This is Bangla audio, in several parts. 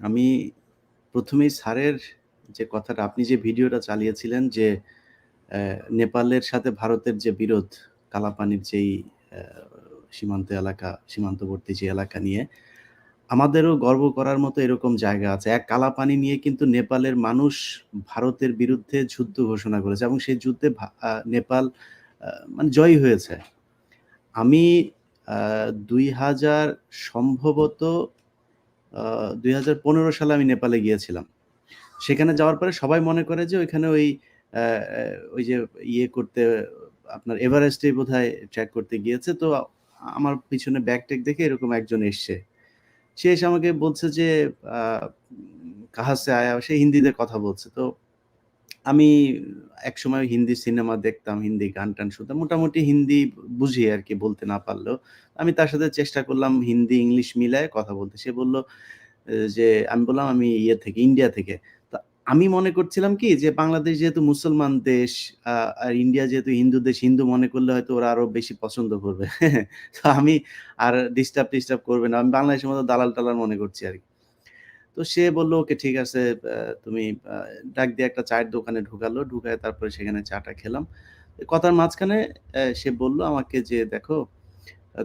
আমি প্রথমেই স্যারের যে কথাটা আপনি যে ভিডিওটা চালিয়েছিলেন যে নেপালের সাথে ভারতের যে বিরোধ কালাপানির যেই সীমান্ত এলাকা, সীমান্তবর্তী যে এলাকা নিয়ে, আমাদেরও গর্ব করার মতো এরকম জায়গা আছে। এক কালাপানি নিয়ে কিন্তু নেপালের মানুষ ভারতের বিরুদ্ধে যুদ্ধ ঘোষণা করেছে এবং সেই যুদ্ধে নেপাল মানে জয়ী হয়েছে। আমি দুই হাজার সম্ভবত ২০১৫ সালে আমি নেপালে গিয়েছিলাম। সেখানে যাওয়ার পরে সবাই মনে করে যে ওইখানে ওই ওই যে ইয়ে করতে, আপনার এভারেস্টে বোধহয় ট্র্যাক করতে গিয়েছে। তো আমার পিছনে ব্যাগ-ট্যাগ দেখে এরকম একজন এসছে। সে এসে আমাকে বলছে যে আ উম "কাহা সে আয়া?" সে হিন্দিতে কথা বলছে। তো আমি একসময় হিন্দি সিনেমা দেখতাম, হিন্দি গান-টান শুনতাম। মোটামুটি হিন্দি বুঝি আরকি বলতে না পারলেও। আমি তার সাথে চেষ্টা করলাম হিন্দি, ইংলিশ মিলায়ে কথা বলতে। সে বলল যে আমি বললাম, "আমি ইয়ে থেকে, ইন্ডিয়া থেকে।" তো আমি মনে করছিলাম কি যে বাংলাদেশ যেহেতু মুসলমান দেশ আর ইন্ডিয়া যেহেতু হিন্দু দেশ, হিন্দু মনে করলে হয়তো ওরা আরও বেশি পছন্দ করবে। তো আমি আর ডিস্টার্ব-টিস্টার্ব করবে না। আমি বাংলাদেশের মতো দালাল-টালাল মনে করছি আরকি। তো সে বলল "ওকে ঠিক আছে তুমি" ডাক দিয়ে একটা চায়ের দোকানে ঢুকালো। ঢুকায় তারপরে সেখানে চা-টা খেলাম। কথার মাঝখানে সে বলল আমাকে যে, "দেখো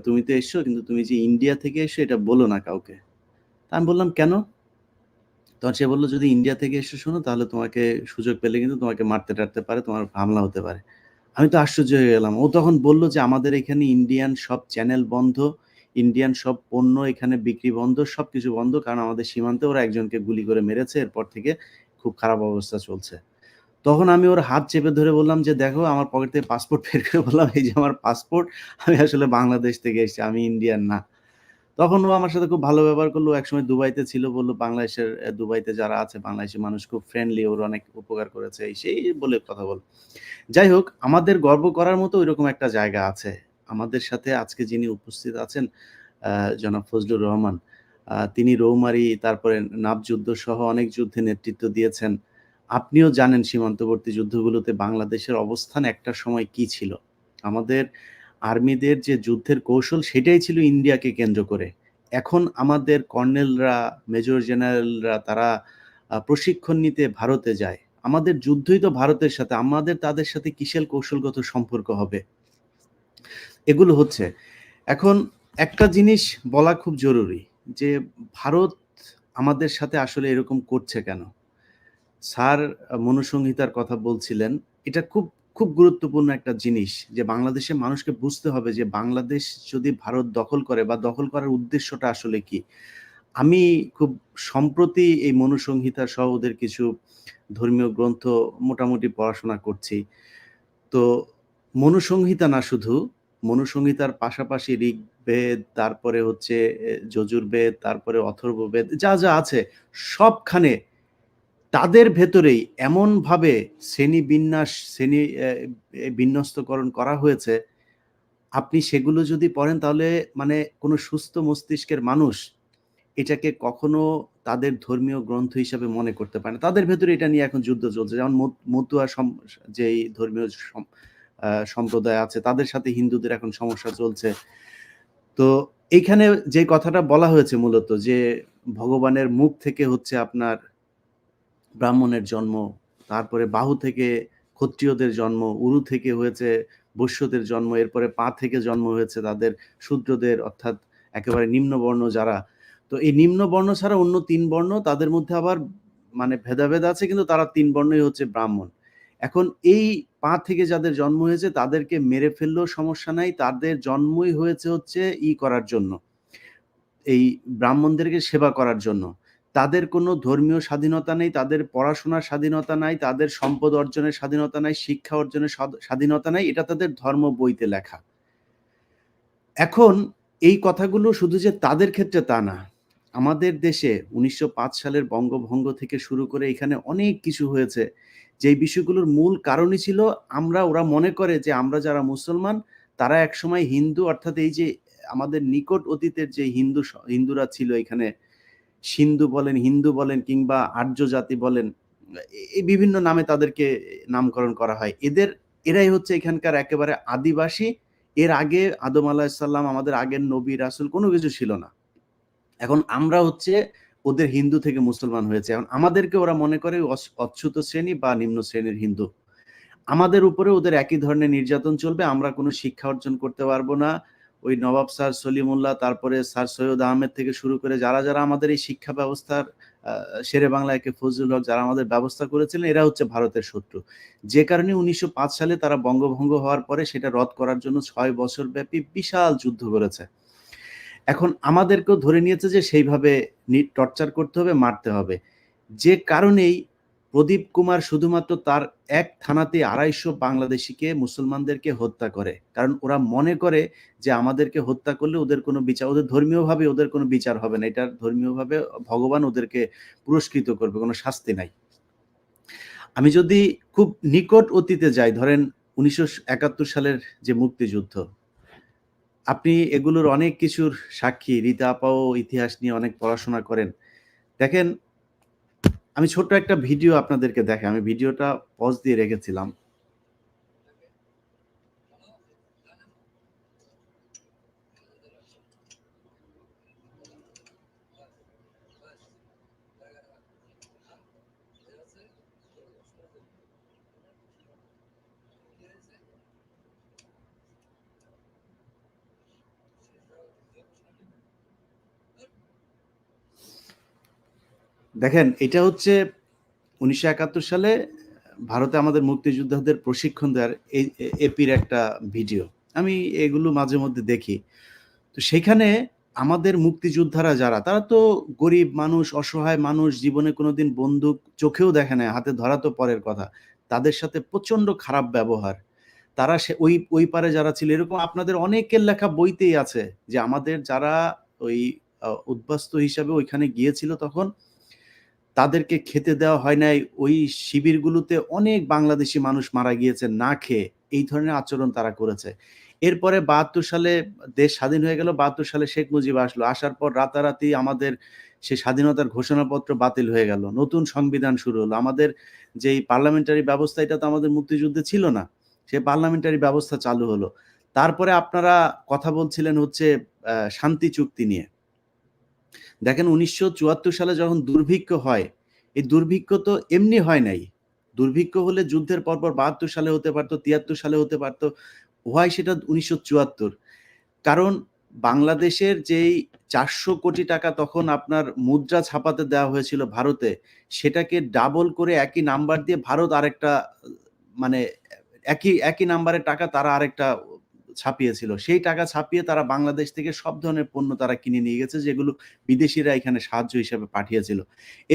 তুমি তো এসছো কিন্তু তুমি যে ইন্ডিয়া থেকে এসো এটা বলো না কাউকে।" তা আমি বললাম, "কেন?" তখন সে বলল "যদি ইন্ডিয়া থেকে এসে শোনো তাহলে তোমাকে সুযোগ পেলে কিন্তু তোমাকে মারতে-টারতে পারে, তোমার হামলা হতে পারে।" আমি তো আশ্চর্য হয়ে গেলাম। ও তখন বলল যে, "আমাদের এখানে ইন্ডিয়ান সব চ্যানেল বন্ধ, ইন্ডিয়ান সব পণ্য এখানে বিক্রি বন্ধ, সব কিছু বন্ধ। কারণ আমাদের সীমান্তে ওরা একজনকে গুলি করে মেরেছে। এরপর থেকে খুব খারাপ অবস্থা চলছে।" তখন আমি ওর হাত চেপে ধরে বললাম যে, "দেখো" আমার পকেট থেকে পাসপোর্ট বের করে বললাম, "এই যে আমার পাসপোর্ট। আমি আসলে বাংলাদেশ থেকে এসেছি। আমি ইন্ডিয়ান না।" তখন ও আমার সাথে খুব ভালো ব্যবহার করল একসময় দুবাইতে ছিল। বলল, "বাংলাদেশের দুবাইতে যারা আছে বাংলাদেশের মানুষ খুব ফ্রেন্ডলি। ওর অনেক উপকার করেছে।" সেই বলে কথা বলল। যাই হোক, আমাদের গর্ব করার মতো ঐরকম একটা জায়গা আছে। আমাদের সাথে আজকে যিনি উপস্থিত আছেন জনাব ফজলুর রহমান। তিনি রৌমারি তারপরে নাব যুদ্ধ সহ অনেক যুদ্ধে নেতৃত্ব দিয়েছেন। আপনিও জানেন সীমান্তবর্তী যুদ্ধগুলোতে বাংলাদেশের অবস্থান একটা সময় কি ছিল। আমাদের আর্মিদের যে যুদ্ধের কৌশল সেটাই ছিল ইন্ডিয়াকে কেন্দ্র করে। এখন আমাদের কর্নেলরা, মেজর জেনারেলরা তারা প্রশিক্ষণ নিতে ভারতে যায়। আমাদের যুদ্ধই তো ভারতের সাথে। আমাদের তাদের সাথে কিসের কৌশলগত সম্পর্ক হবে? এগুলো হচ্ছে। এখন একটা জিনিস বলা খুব জরুরি যে ভারত আমাদের সাথে আসলে এরকম করছে কেন? স্যার মনুসংহিতার কথা বলছিলেন। এটা খুব, খুব গুরুত্বপূর্ণ একটা জিনিস যে বাংলাদেশের মানুষকে বুঝতে হবে যে বাংলাদেশ যদি ভারত দখল করে বা দখল করার উদ্দেশ্যটা আসলে কি? আমি খুব সম্প্রতি এই মনুসংহিতা সহ ওদের কিছু ধর্মীয় গ্রন্থ মোটামুটি পড়াশোনা করছি। তো মনুসংহিতা না শুধু, মনুসংহিতার পাশাপাশি ঋগ্বেদ, তারপরে হচ্ছে যজুর্বেদ, তারপরে অথর্ববেদ যা, যা আছে সবখানে তাদের ভেতরেই এমনভাবে শ্রেণি বিন্যাস শ্রেণি বিন্যস্তকরণ করা হয়েছে, আপনি সেগুলো যদি পড়েন তাহলে মানে কোনো সুস্থ মস্তিষ্কের মানুষ এটাকে কখনো তাদের ধর্মীয় গ্রন্থ হিসাবে মনে করতে পারে না। তাদের ভেতরে এটা নিয়ে এখন যুদ্ধ চলছে। যেমন মতুয়া যেই ধর্মীয় সম্প্রদায় আছে তাদের সাথে হিন্দুদের এখন সমস্যা চলছে। তো এইখানে যে কথাটা বলা হয়েছে মূলত যে ভগবানের মুখ থেকে হচ্ছে আপনার ব্রাহ্মণের জন্ম, তারপরে বাহু থেকে ক্ষত্রিয়দের জন্ম, উরু থেকে হয়েছে বৈশ্যদের জন্ম, এরপরে পা থেকে জন্ম হয়েছে তাদের শূদ্রদের অর্থাৎ একেবারে নিম্নবর্ণ যারা। তো এই নিম্নবর্ণ ছাড়া অন্য তিন বর্ণ তাদের মধ্যে আবার মানে ভেদাভেদ আছে কিন্তু তারা তিন বর্ণই হচ্ছে ব্রাহ্মণ। এখন এই পা থেকে যাদের জন্ম হয়েছে তাদেরকে মেরে ফেললেও সমস্যা নাই। তাদের জন্মই হয়েছে হচ্ছে ই করার জন্য। এই ব্রাহ্মণদেরকে সেবা করার জন্য। তাদের কোনো ধর্মীয় স্বাধীনতা নেই, তাদের পড়াশোনার স্বাধীনতা নাই, তাদের সম্পদ অর্জনের স্বাধীনতা নাই, শিক্ষা অর্জনের স্বাধীনতা নাই। এটা তাদের ধর্ম বইতে লেখা। এখন এই কথাগুলো শুধু যে তাদের ক্ষেত্রে তা না। আমাদের দেশে ১৯০৫ সালের বঙ্গভঙ্গ থেকে শুরু করে এখানে অনেক কিছু হয়েছে। যেই বিষয়গুলোর মূল কারণই ছিল আমরা ওরা মনে করে যে আমরা যারা মুসলমান তারা একসময় হিন্দু অর্থাৎ এই যে আমাদের নিকট অতীতের যে হিন্দু হিন্দুরা ছিল এখানে সিন্ধু বলেন, হিন্দু বলেন কিংবা আর্য জাতি বলেন, এই বিভিন্ন নামে তাদেরকে নামকরণ করা হয়। এদের এরাই হচ্ছে এখানকার একেবারে আদিবাসী। এর আগে আদম আলাহিসাল্লাম আমাদের আগের নবী রাসুল কোনো কিছু ছিল না। এখন আমরা হচ্ছে ওদের হিন্দু থেকে মুসলমান হয়েছে। এখন আমাদেরকে ওরা মনে করে অচ্ছুত শ্রেণি বা নিম্ন শ্রেণির হিন্দু। আমাদের উপরে ওদের একই ধরনের নির্যাতন চলবে, আমরা কোনো শিক্ষা অর্জন করতে পারব না। ওই নবাব স্যার সলিমুল্লাহ, তারপরে স্যার সৈয়দ আহমেদ থেকে শুরু করে যারা যারা আমাদের এই শিক্ষা ব্যবস্থার শেরে বাংলা একে ফজলুল হক যারা আমাদের ব্যবস্থা করেছিলেন, এরা হচ্ছে ভারতের শত্রু। যে কারণে উনিশশো পাঁচ সালে তারা বঙ্গভঙ্গ হওয়ার পরে সেটা রদ করার জন্য ছয় বছর ব্যাপী বিশাল যুদ্ধ করেছে। এখন আমাদেরকেও ধরে নিয়েছে যে সেইভাবে টর্চার করতে হবে, মারতে হবে। যে কারণেই প্রদীপ কুমার শুধুমাত্র তার এক থানাতে আড়াইশো বাংলাদেশিকে, মুসলমানদেরকে হত্যা করে। কারণ ওরা মনে করে যে আমাদেরকে হত্যা করলে ওদের কোনো বিচার, ওদের ধর্মীয়ভাবে ওদের কোনো বিচার হবে না। এটার ধর্মীয়ভাবে ভগবান ওদেরকে পুরস্কৃত করবে, কোনো শাস্তি নাই। আমি যদি খুব নিকট অতীতে যাই, ধরেন উনিশশো একাত্তর সালের যে মুক্তিযুদ্ধ আপনি এগুলোর অনেক কিছুর সাক্ষী। রীতা আপাও ইতিহাস নিয়ে অনেক পড়াশোনা করেন। দেখেন, আমি ছোট্ট একটা ভিডিও আপনাদেরকে দেখে আমি ভিডিওটা পজ দিয়ে রেখেছিলাম। দেখেন, এটা হচ্ছে উনিশশো একাত্তর সালে ভারতে আমাদের মুক্তিযোদ্ধাদের প্রশিক্ষণ দেওয়ার এপির একটা ভিডিও। আমি এগুলো মাঝে মধ্যে দেখি। তো সেখানে আমাদের মুক্তিযোদ্ধারা যারা, তারা তো গরিব মানুষ, অসহায় মানুষ, জীবনে কোনোদিন বন্দুক চোখেও দেখে না, হাতে ধরা তো পরের কথা। তাদের সাথে প্রচণ্ড খারাপ ব্যবহার। তারা সে, ওই ওই পারে যারা ছিল, এরকম আপনাদের অনেকের লেখা বইতেই আছে যে আমাদের যারা ওই উদ্বাস্ত হিসাবে ওইখানে গিয়েছিল তখন তাদেরকে খেতে দেওয়া হয় নাই। ওই শিবিরগুলোতে অনেক বাংলাদেশি মানুষ মারা গিয়েছে না খেয়ে। এই ধরনের আচরণ তারা করেছে। এরপরে বাহাত্তর সালে দেশ স্বাধীন হয়ে গেল। বাহাত্তর সালে শেখ মুজিব আসলো। আসার পর রাতারাতি আমাদের সে স্বাধীনতার ঘোষণাপত্র বাতিল হয়ে গেল। নতুন সংবিধান শুরু হলো। আমাদের যেই পার্লামেন্টারি ব্যবস্থা এটা তো আমাদের মুক্তিযুদ্ধে ছিল না, সে পার্লামেন্টারি ব্যবস্থা চালু হলো। তারপরে আপনারা কথা বলছিলেন হচ্ছে শান্তি চুক্তি নিয়ে। দেখেন উনিশশো চুয়াত্তর সালে যখন দুর্ভিক্ষ হয়, এই দুর্ভিক্ষ তো এমনি হয় নাই। দুর্ভিক্ষ হলে যুদ্ধের পরপর বাহাত্তর সালে হতে পারতো, তিয়াত্তর সালে হতে পারতো, হয় সেটা উনিশশো চুয়াত্তর। কারণ বাংলাদেশের যেই চারশো কোটি টাকা তখন আপনার মুদ্রা ছাপাতে দেওয়া হয়েছিল ভারতে, সেটাকে ডাবল করে একই নাম্বার দিয়ে ভারত আরেকটা মানে একই একই নাম্বারের টাকা তারা আরেকটা ছাপিয়েছিল। সেই টাকা ছাপিয়ে তারা বাংলাদেশ থেকে সব ধরনের পণ্য তারা কিনে নিয়ে গেছে, যেগুলো বিদেশিরা এখানে সাহায্য হিসেবে পাঠিয়েছিল।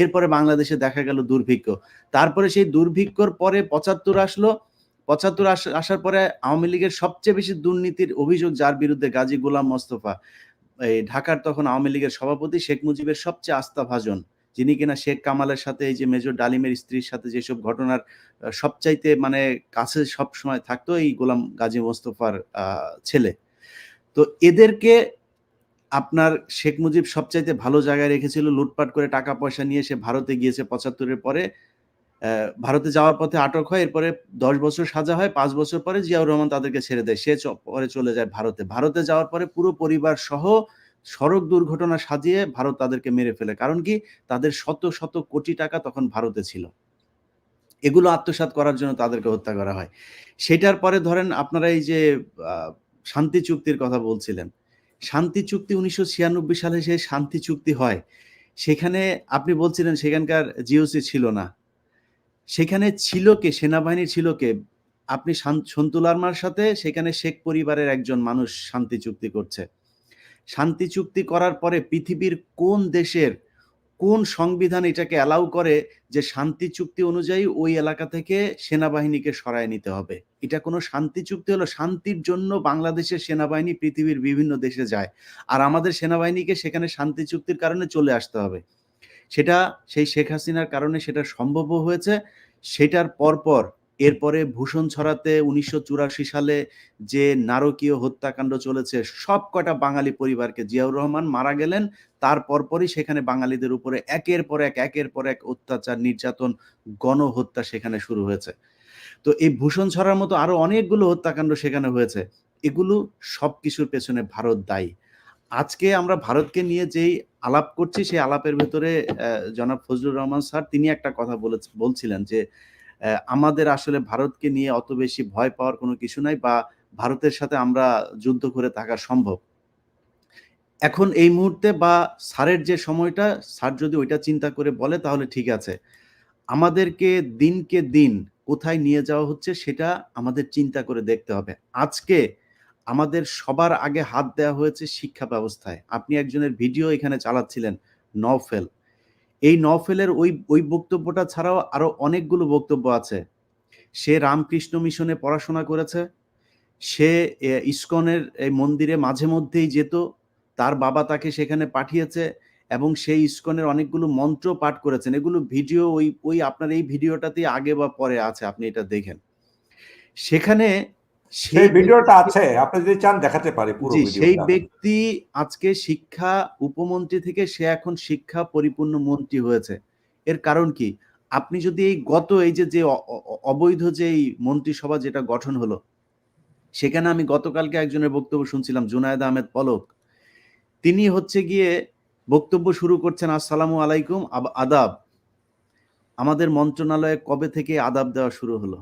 এরপরে বাংলাদেশে দেখা গেল দুর্ভিক্ষ। তারপরে সেই দুর্ভিক্ষর পরে পঁচাত্তর আসলো। পঁচাত্তর আসার পরে আওয়ামী লীগের সবচেয়ে বেশি দুর্নীতির অভিযোগ যার বিরুদ্ধে গাজী গোলাম মোস্তফা, এই ঢাকার তখন আওয়ামী লীগের সভাপতি শেখ মুজিবের সবচেয়ে আস্থা ভাজন যিনি কিনা শেখ কামালের সাথে এই যে মেজর ডালিমের স্ত্রীর সাথে যেসব ঘটনার সবচাইতে মানে কাছে সব সময় থাকতো এই গোলাম গাজী মোস্তফার ছেলে। তো এদেরকে আপনার শেখ মুজিব সবচাইতে ভালো জায়গায় রেখেছিল, লুটপাট করে টাকা পয়সা নিয়ে সে ভারতে গিয়েছে পঁচাত্তরের পরে। ভারতে যাওয়ার পথে আটক হয়, এরপরে দশ বছর সাজা হয়, পাঁচ বছর পরে জিয়াউর রহমান তাদেরকে ছেড়ে দেয়। সে পরে চলে যায় ভারতে। ভারতে যাওয়ার পরে পুরো পরিবার সহ সড়ক দুর্ঘটনা সাজিয়ে ভারত তাদেরকে মেরে ফেলে। কারণ কি? তাদের শত শত কোটি টাকা তখন ভারতে ছিল। এগুলো আত্মসাত করার জন্য তাদেরকে হত্যা করা হয়। সেটার পরে ধরেন আপনারা এই যে শান্তি চুক্তির কথা বলছিলেন। শান্তি চুক্তি উনিশশো ছিয়ানব্বই সালে যে শান্তি চুক্তি হয়। সেখানে আপনি বলছিলেন সেখানকার জিওসি ছিল না। সেখানে ছিল কে? সেনাবাহিনী ছিল কে? আপনি সন্তুলারমার সাথে সেখানে শেখ পরিবারের একজন মানুষ শান্তি চুক্তি করছে। শান্তি চুক্তি করার পরে পৃথিবীর কোন দেশের কোন সংবিধান এটাকে অ্যালাউ করে যে শান্তি চুক্তি অনুযায়ী ওই এলাকা থেকে সেনাবাহিনীকে সরায় নিতে হবে? এটা কোনো শান্তি চুক্তি হলো শান্তির জন্য বাংলাদেশের সেনাবাহিনী পৃথিবীর বিভিন্ন দেশে যায় আর আমাদের সেনাবাহিনীকে সেখানে শান্তি চুক্তির কারণে চলে আসতে হবে। সেটা সেই শেখ হাসিনার কারণে সেটা সম্ভব হয়েছে। সেটার পরপর এরপরে ভূষণ ছড়াতে উনিশশো চুরাশি সালে যে নারকীয় হত্যাকাণ্ড চলেছে, সব কটা বাঙালি পরিবারকে জিয়াউর রহমান মারা গেলেন, তার পরপরই সেখানে বাঙালিদের উপরে একের পর এক, একের পর এক অত্যাচার, নির্যাতন, গণহত্যা সেখানে শুরু হয়েছে। তো এই ভূষণ ছড়ার মতো আরও অনেকগুলো হত্যাকাণ্ড সেখানে হয়েছে। এগুলো সব কিছুর পেছনে ভারত দায়ী। আজকে আমরা ভারতকে নিয়ে যেই আলাপ করছি, সেই আলাপের ভেতরে জনাব ফজলুর রহমান স্যার, তিনি একটা কথা বলে বলছিলেন যে আমাদের আসলে ভারতকে নিয়ে অত বেশি ভয় পাওয়ার কোনো কিছু নাই বা ভারতের সাথে আমরা যুদ্ধ করে থাকা সম্ভব। এখন এই মুহূর্তে বা স্যারের যে সময়টা, স্যার যদি ওইটা চিন্তা করে বলে তাহলে ঠিক আছে। আমাদেরকে দিনকে দিন কোথায় নিয়ে যাওয়া হচ্ছে সেটা আমাদের চিন্তা করে দেখতে হবে। আজকে আমাদের সবার আগে হাত দেওয়া হয়েছে শিক্ষা ব্যবস্থায়। আপনি একজনের ভিডিও এখানে চালাচ্ছিলেন নফেল এই নফেলের ওই ওই বক্তব্যটা ছাড়াও আরও অনেকগুলো বক্তব্য আছে। সে রামকৃষ্ণ মিশনে পড়াশোনা করেছে। সে ইস্কনের এই মন্দিরে মাঝে মধ্যেই যেত। তার বাবা তাকে সেখানে পাঠিয়েছে এবং সেই ইস্কনের অনেকগুলো মন্ত্র পাঠ করেছেন। এগুলো ভিডিও ওই ওই আপনার এই ভিডিওটাতেই আগে বা পরে আছে, আপনি এটা দেখেন। সেখানে সেই ভিডিওটা আছে আপনি যদি চান দেখাতে পারি পুরো সেই ব্যক্তি আজকে শিক্ষা উপমন্ত্রী থেকে সে এখন শিক্ষা পরিপূর্ণ মন্ত্রী হয়েছে। এর কারণ কি? আপনি যদি এই গত এই যে যে অবৈধ যে এই মন্ত্রিসভা যেটা গঠন হলো সেখানে আমি গতকালকে একজনের বক্তব্য শুনছিলাম জুনায়েদ আহমেদ পলক। তিনি হচ্ছে গিয়ে বক্তব্য শুরু করছেন আসসালামু আলাইকুম আদাব। আমাদের মন্ত্রণালয়ে কবে থেকে আদাব দেওয়া শুরু হলো?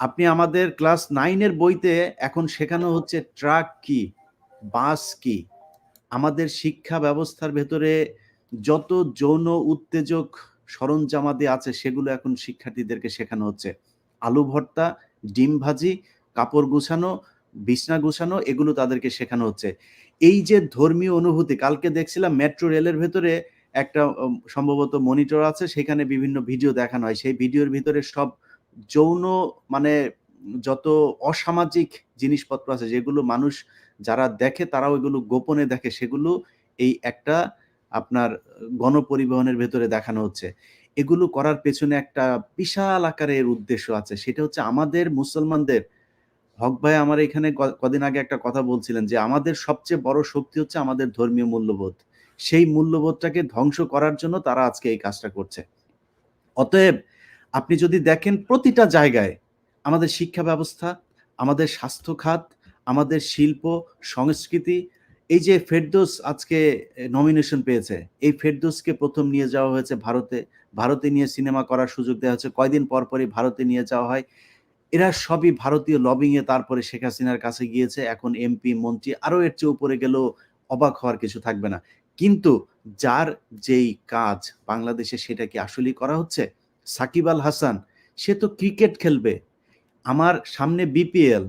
আপনি আমাদের ক্লাস নাইনের বইতে এখন শেখানো হচ্ছে ট্রাক কি, বাস কি। আমাদের শিক্ষা ব্যবস্থার ভেতরে যত যৌন উত্তেজক সরঞ্জামাদি আছে, সেগুলো এখন শিক্ষার্থীদেরকে শেখানো হচ্ছে। আলু ভর্তা, ডিম ভাজি, কাপড় গুছানো, বিছনা গুছানো, এগুলো তাদেরকে শেখানো হচ্ছে। এই যে ধর্মীয় অনুভূতি, কালকে দেখছিলাম মেট্রো রেলের ভেতরে একটা সম্ভবত মনিটর আছে, সেখানে বিভিন্ন ভিডিও দেখানো হয়। সেই ভিডিওর ভিতরে সব যৌন মানে যত অসামাজিক জিনিসপত্র আছে, যেগুলো মানুষ যারা দেখে তারাও এগুলো গোপনে দেখে, সেগুলো এই একটা আপনার গণপরিবহনের ভেতরে দেখানো হচ্ছে। এগুলো করার পেছনে একটা বিশাল আকারের উদ্দেশ্য আছে। সেটা হচ্ছে আমাদের মুসলমানদের, হক ভাই আমার এখানে কদিন আগে একটা কথা বলছিলেন যে, আমাদের সবচেয়ে বড় শক্তি হচ্ছে আমাদের ধর্মীয় মূল্যবোধ। সেই মূল্যবোধটাকে ধ্বংস করার জন্য তারা আজকে এই কাজটা করছে। অতএব আপনি যদি দেখেন প্রতিটা জায়গায় আমাদের শিক্ষা ব্যবস্থা, আমাদের স্বাস্থ্য খাত, আমাদের শিল্প, সংস্কৃতি, এই যে ফেরদোস আজকে নমিনেশন পেয়েছে, এই ফেরদোসকে প্রথম নিয়ে যাওয়া হয়েছে ভারতে ভারতে নিয়ে সিনেমা করার সুযোগ দেওয়া হচ্ছে কয়দিন পর পরই ভারতে নিয়ে যাওয়া হয়। এরা সবই ভারতীয় লবিং এ তারপরে শেখ হাসিনার কাছে গিয়েছে, এখন এমপি মন্ত্রী, আরও এর চেয়ে উপরে গেলেও অবাক হওয়ার কিছু থাকবে না। কিন্তু যার যেই কাজ বাংলাদেশে সেটা কি আসলেই করা হচ্ছে? সাকিব আল হাসান, সে তো ক্রিকেট খেলবে। আমার সামনে বিপিএল,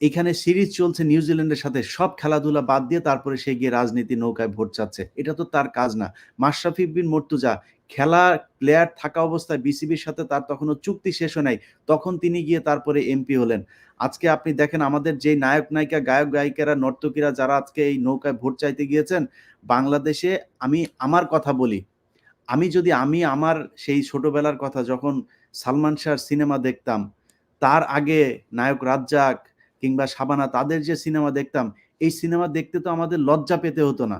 এখানে সিরিজ চলছে নিউজিল্যান্ডের সাথে, সব খেলাধুলা বাদ দিয়ে তারপরে সে গিয়ে রাজনীতি নৌকায় ভোট চাচ্ছে। এটা তো তার কাজ না। মাশরাফি বিন মর্তুজা, খেলা প্লেয়ার থাকা অবস্থায় বিসিবির সাথে তার তখনও চুক্তি শেষ হয় নাই, তখন তিনি গিয়ে তারপরে এমপি হলেন। আজকে আপনি দেখেন আমাদের যে নায়ক, নায়িকা, গায়ক, গায়িকারা, নর্তকীরা যারা আজকে এই নৌকায় ভোট চাইতে গিয়েছেন, বাংলাদেশে আমি আমার কথা বলি আমি যদি, আমি আমার সেই ছোটবেলার কথা যখন সালমান শাহর সিনেমা দেখতাম, তার আগে নায়ক রাজ্জাক কিংবা শাবানা তাদের যে সিনেমা দেখতাম, এই সিনেমা দেখতে তো আমাদের লজ্জা পেতে হতো না।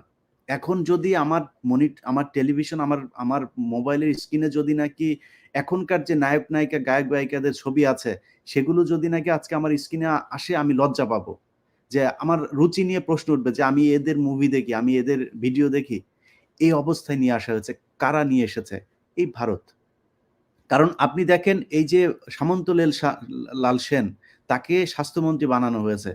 এখন যদি আমার মনিট, আমার টেলিভিশন, আমার আমার মোবাইলের স্ক্রিনে যদি নাকি এখনকার যে নায়ক নায়িকা, গায়ক গায়িকাদের ছবি আছে, সেগুলো যদি নাকি আজকে আমার স্ক্রিনে আসে, আমি লজ্জা পাবো। যে আমার রুচি নিয়ে প্রশ্ন উঠবে যে আমি এদের মুভি দেখি, আমি এদের ভিডিও দেখি। এই অবস্থায় নিয়ে আসা হয়েছে, কারা নিয়ে এসেছে? এই ভারত। কারণ আপনি দেখেন, এই যে সামন্ত লেল সেন, তাকে স্বাস্থ্যমন্ত্রী বানানো হয়েছে।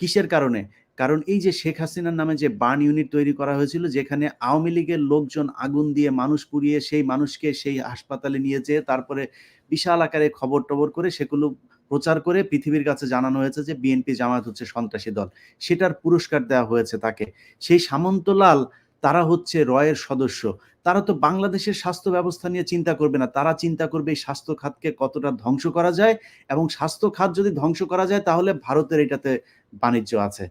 কিসের কারণে? কারণ এই যে শেখ হাসিনার নামে যে বার্ন ইউনিট তৈরি করা হয়েছিল, যেখানে আওয়ামী লীগের লোকজন আগুন দিয়ে মানুষ পুড়িয়ে সেই মানুষকে সেই হাসপাতালে নিয়ে যেয়ে তারপরে বিশাল আকারে খবর টবর করে সেগুলো প্রচার করে পৃথিবীর কাছে জানানো হয়েছে যে বিএনপি জামায়াত হচ্ছে সন্ত্রাসী দল। সেটার পুরস্কার দেওয়া হয়েছে তাকে। সেই সামন্তলাল তারা হচ্ছে রয়ের সদস্য। তারা তো বাংলাদেশের স্বাস্থ্য ব্যবস্থা নিয়ে চিন্তা করবে না। তারা চিন্তা করবে এই স্বাস্থ্য খাতকে কতটা ধ্বংস করা যায় এবং স্বাস্থ্য খাত যদি ধ্বংস করা যায় তাহলে ভারতের এটাতে বাণিজ্য আছে।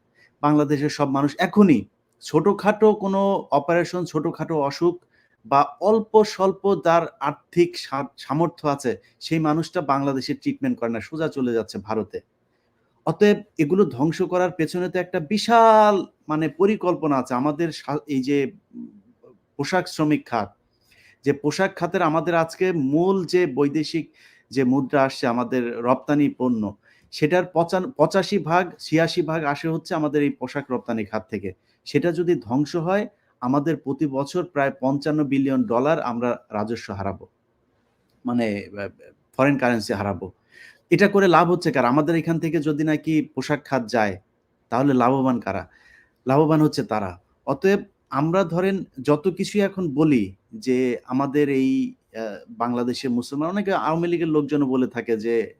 বাংলাদেশের সব মানুষ এখনই ছোটোখাটো কোনো অপারেশন ছোটোখাটো অসুখ বা অল্প স্বল্প যার আর্থিক সামর্থ্য আছে, সেই মানুষটা বাংলাদেশে ট্রিটমেন্ট করে না। সোজা চলে যাচ্ছে ভারতে। অতএব এগুলো ধ্বংস করার পেছনে তো একটা বিশাল মানে পরিকল্পনা আছে। আমাদের এই যে, পোশাক শ্রমিক খাত, যে পোশাক খাতের আমাদের আজকে মূল যে বৈদেশিক যে মুদ্রা আসছে, আমাদের রপ্তানি পণ্য, সেটার পঁচান, পঁচাশি ভাগ, ছিয়াশি ভাগ আসে হচ্ছে আমাদের এই পোশাক রপ্তানি খাত থেকে। সেটা যদি ধ্বংস হয়, আমাদের প্রতি বছর প্রায় পঞ্চান্ন বিলিয়ন ডলার আমরা রাজস্ব হারাবো। মানে ফরেন কারেন্সি হারাবো। এটা করে লাভ হচ্ছে কার? আমাদের এখান থেকে যদি নাকি পোশাক খাত যায়, তাহলে লাভবান কারা? লাভবান হচ্ছে তারা। অতএব আমরা ধরেন যত কিছুই এখন বলি যে আমাদের এই বাংলাদেশে মুসলমান, অনেকে আওয়ামী লীগের লোকজন বলে থাকে যে,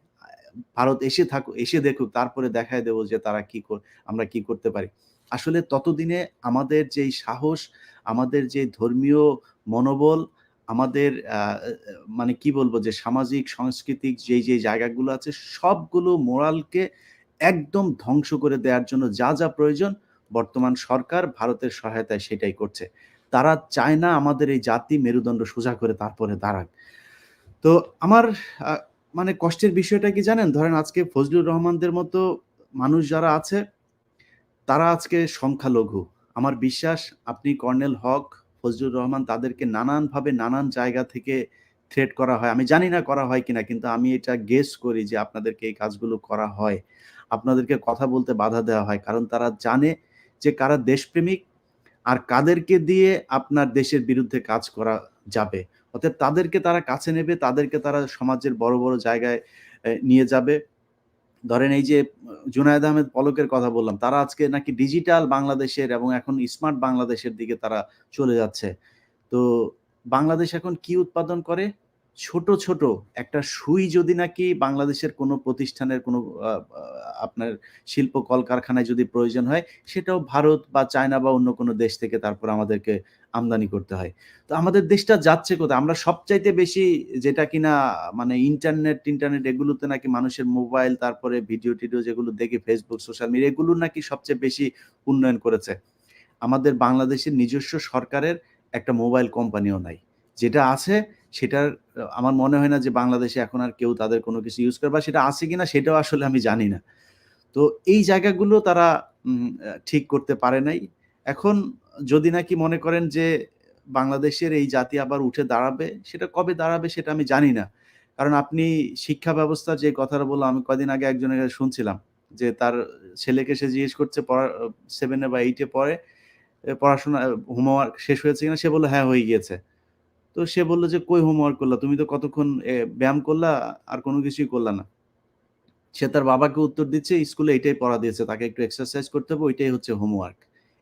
ভারত এসে থাকুক, এসে দেখুক, তারপরে দেখায় দেবো যে তারা কি কর- আমরা কি করতে পারি। আসলে ততদিনে আমাদের যেই সাহস, আমাদের যে ধর্মীয় মনোবল আমাদের মানে কি বলব যে সামাজিক, সাংস্কৃতিক যেই যেই জায়গাগুলো আছে সবগুলো মোরালকে একদম ধ্বংস করে দেওয়ার জন্য যা যা প্রয়োজন বর্তমান সরকার ভারতের সহায়তায় সেটাই করছে। তারা চায় না আমাদের এই জাতি মেরুদণ্ড সোজা করে তারপরে দাঁড়াক। তো আমার মানে কষ্টের বিষয়টা কি জানেন? ধরেন আজকে ফজলুর রহমানদের মতো মানুষ যারা আছে, তারা আজকে সংখ্যালঘু। আমার বিশ্বাস, আপনি কর্নেল হক ফজলুর রহমান তাদেরকে নানানভাবে নানান জায়গা থেকে থ্রেট করা হয়। আমি জানি না করা হয় কিনা, কিন্তু আমি এটা গেস করি যে আপনাদেরকে এই কাজগুলো করা হয়। আপনাদেরকে কথা বলতে বাধা দেওয়া হয়, কারণ তারা জানে যে কারা দেশপ্রেমিক আর কাদেরকে দিয়ে আপনার দেশের বিরুদ্ধে কাজ করা যাবে। অতএব তাদেরকে তারা কাছে নেবে, তাদেরকে তারা সমাজের বড় বড় জায়গায় নিয়ে যাবে। ধরেন এই যে জুনায়দ আহমেদ পলকের কথা বললাম, তারা আজকে নাকি ডিজিটাল বাংলাদেশের এবং এখন স্মার্ট বাংলাদেশের দিকে তারা চলে যাচ্ছে। তো বাংলাদেশ এখন কি উৎপাদন করে? ছোট ছোট একটা সুই যদি নাকি বাংলাদেশের কোনো প্রতিষ্ঠানের কোনো আপনার শিল্প কলকারখানায় যদি প্রয়োজন হয়, সেটাও ভারত বা চায়না বা অন্য কোনো দেশ থেকে তারপর আমাদেরকে আমদানি করতে হয়। তো আমাদের দেশটা যাচ্ছে কোথায়? আমরা সবচাইতে বেশি যেটা কিনা মানে ইন্টারনেট ইন্টারনেট এগুলোতে নাকি মানুষের মোবাইল, তারপরে ভিডিও, টিডিও যেগুলো দেখি ফেসবুক সোশ্যাল মিডিয়া এগুলো নাকি সবচেয়ে বেশি উন্নয়ন করেছে। আমাদের বাংলাদেশের নিজস্ব সরকারের একটা মোবাইল কোম্পানিও নাই। যেটা আছে সেটার, আমার মনে হয় না যে বাংলাদেশে এখন আর কেউ তাদের কোনো কিছু ইউজ করে বা সেটা আছে কিনা সেটাও আসলে আমি জানি না। তো এই জায়গাগুলো তারা ঠিক করতে পারে নাই। এখন যদি নাকি মনে করেন যে বাংলাদেশের এই জাতি আবার উঠে দাঁড়াবে, সেটা কবে দাঁড়াবে সেটা আমি জানি না। কারণ আপনি শিক্ষা ব্যবস্থার যে কথাটা বললাম, আমি কদিন আগে একজনের কাছে শুনছিলাম যে তার ছেলেকে সে জিজ্ঞেস করছে পড়া সেভেনে বা এইটে পড়ে পড়াশোনা হোমওয়ার্ক শেষ হয়েছে কিনা, সে বলে হ্যাঁ হয়ে গিয়েছে। তো সে বলল যে, কই হোমওয়ার্ক করলা? তুমি তো কতক্ষণ ব্যায়াম করলা, আর কোনো কিছুই করলা না। সে তার বাবাকে উত্তর দিচ্ছে, স্কুলে এটাই পড়া দিয়েছে, তাকে একটু এক্সারসাইজ করতে হবে, ওইটাই হচ্ছে হোমওয়ার্ক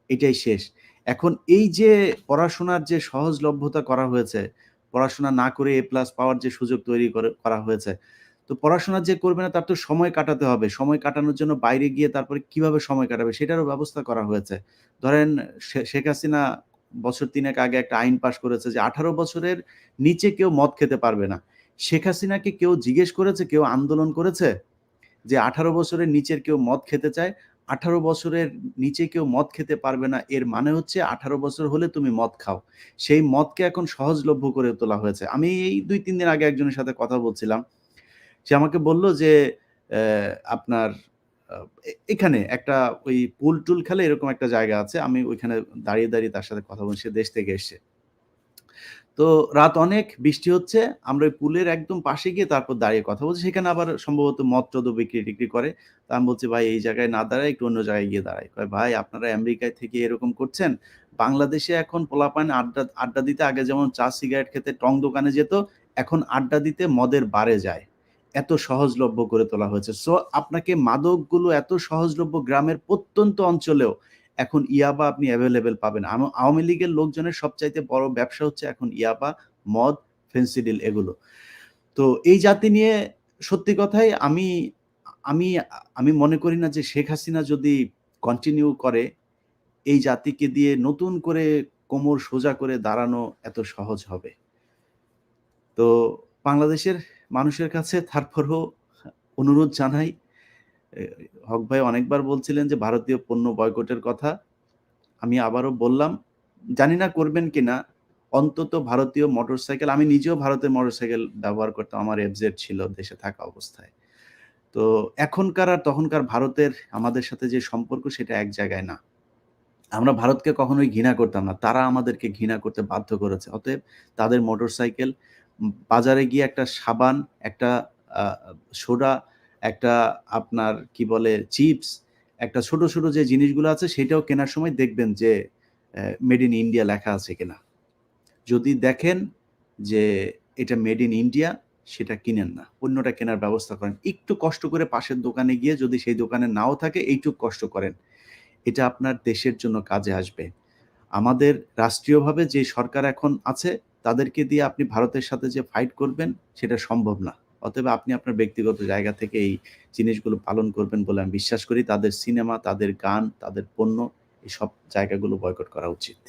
এটাই শেষ। এখন এই যে পড়াশোনার যে সহজলভ্যতা করা হয়েছে, পড়াশোনা না করে এ প্লাস পাওয়ার যে সুযোগ তৈরি করে হয়েছে, তো পড়াশোনা যে করবে না, তার তো সময় কাটাতে হবে। সময় কাটানোর জন্য বাইরে গিয়ে তারপরে কীভাবে সময় কাটাবে, সেটারও ব্যবস্থা করা হয়েছে। ধরেন শেখ হাসিনা বছর তিনেক আগে একটা আইন পাশ করেছে যে আঠারো বছরের নিচে কেউ মদ খেতে পারবে না। শেখ হাসিনাকে কেউ জিজ্ঞেস করেছে, কেউ আন্দোলন করেছে যে আঠারো বছরের নিচের কেউ মদ খেতে চায়? আঠারো বছরের নিচে কেউ মদ খেতে পারবে না, এর মানে হচ্ছে আঠারো বছর হলে তুমি মদ খাও। সেই মদকে এখন সহজলভ্য করে তোলা হয়েছে। আমি এই দুই তিন দিন আগে একজনের সাথে কথা বলছিলাম। সে আমাকে বলল যে আপনার এখানে একটা ওই পুল টুল খেলে এরকম একটা জায়গা আছে। আমি ওইখানে দাঁড়িয়ে দাঁড়িয়ে তার সাথে কথা বলছি দেশ থেকে এসছে। তো রাত অনেক, বৃষ্টি হচ্ছে, আমরা ওই পুলের একদম পাশে গিয়ে তারপর দাঁড়িয়ে কথা বলছি। সেখানে আবার সম্ভবত মদ টদ বিক্রি, টিক্রি করে। তা আমি বলছি, ভাই, এই জায়গায় না দাঁড়ায়, একটু অন্য জায়গায় গিয়ে দাঁড়ায়। কয়, ভাই, আপনারা আমেরিকায় থেকে এরকম করছেন? বাংলাদেশে এখন পোলাপান আড্ডা আড্ডা দিতে আগে যেমন চা, সিগারেট খেতে টং দোকানে যেত, এখন আড্ডা দিতে মদের বারে যায়। এত সহজলভ্য করে তোলা হয়েছে। সো আপনাকে মাদকগুলো এত সহজলভ্য গ্রামের প্রত্যন্ত অঞ্চলেও এখন ইয়াবা আপনি অ্যাভেলেবেল পাবেন। আওয়ামী লীগের লোকজনের সবচাইতে বড় ব্যবসা হচ্ছে এখন ইয়াবা, মদ ফেন্সিডিল এগুলো। তো এই জাতি নিয়ে সত্যি কথাই আমি আমি আমি মনে করি না যে শেখ হাসিনা যদি কন্টিনিউ করে, এই জাতিকে দিয়ে নতুন করে কোমর সোজা করে দাঁড়ানো এত সহজ হবে। তো বাংলাদেশের মানুষের কাছে তারপরও অনুরোধ জানাই হক ভাই অনেকবার বলছিলেন যে ভারতীয় পণ্য বয়কটের কথা। আমি আবারও বললাম, জানি না করবেন কিনা অন্তত ভারতীয় মোটরসাইকেল, আমি নিজেও ভারতের মোটরসাইকেল ব্যবহার করতাম, আমার এফজেড ছিল দেশে থাকা অবস্থায়। তো এখনকার আর তখনকার ভারতের আমাদের সাথে যে সম্পর্ক সেটা এক জায়গায় না। আমরা ভারতকে কখনোই ঘৃণা করতাম না, তারা আমাদেরকে ঘৃণা করতে বাধ্য করেছে, অতএব তাদের মোটরসাইকেল বাজারে গিয়ে একটা সাবান একটা সোডা একটা আপনার কি বলে চিপস একটা ছোট, ছোট যে জিনিসগুলো আছে সেটাও কেনার সময় দেখবেন যে মেড ইন ইন্ডিয়া লেখা আছে কিনা। যদি দেখেন যে এটা মেড ইন ইন্ডিয়া সেটা কিনেন না। অন্যটা কেনার ব্যবস্থা করেন। একটু কষ্ট করে পাশের দোকানে গিয়ে যদি সেই দোকানে নাও থাকে এইটুক কষ্ট করেন। এটা আপনার দেশের জন্য কাজে আসবে। আমাদের রাষ্ট্রীয়ভাবে যে সরকার এখন আছে তাদেরকে দিয়ে আপনি ভারতের সাথে যে ফাইট করবেন সেটা সম্ভব না। অতএব আপনি আপনার ব্যক্তিগত জায়গা থেকে এই জিনিসগুলো পালন করবেন বলে আমি বিশ্বাস করি। তাদের সিনেমা, তাদের গান, তাদের পণ্য এই সব জায়গাগুলো বয়কট করা উচিত।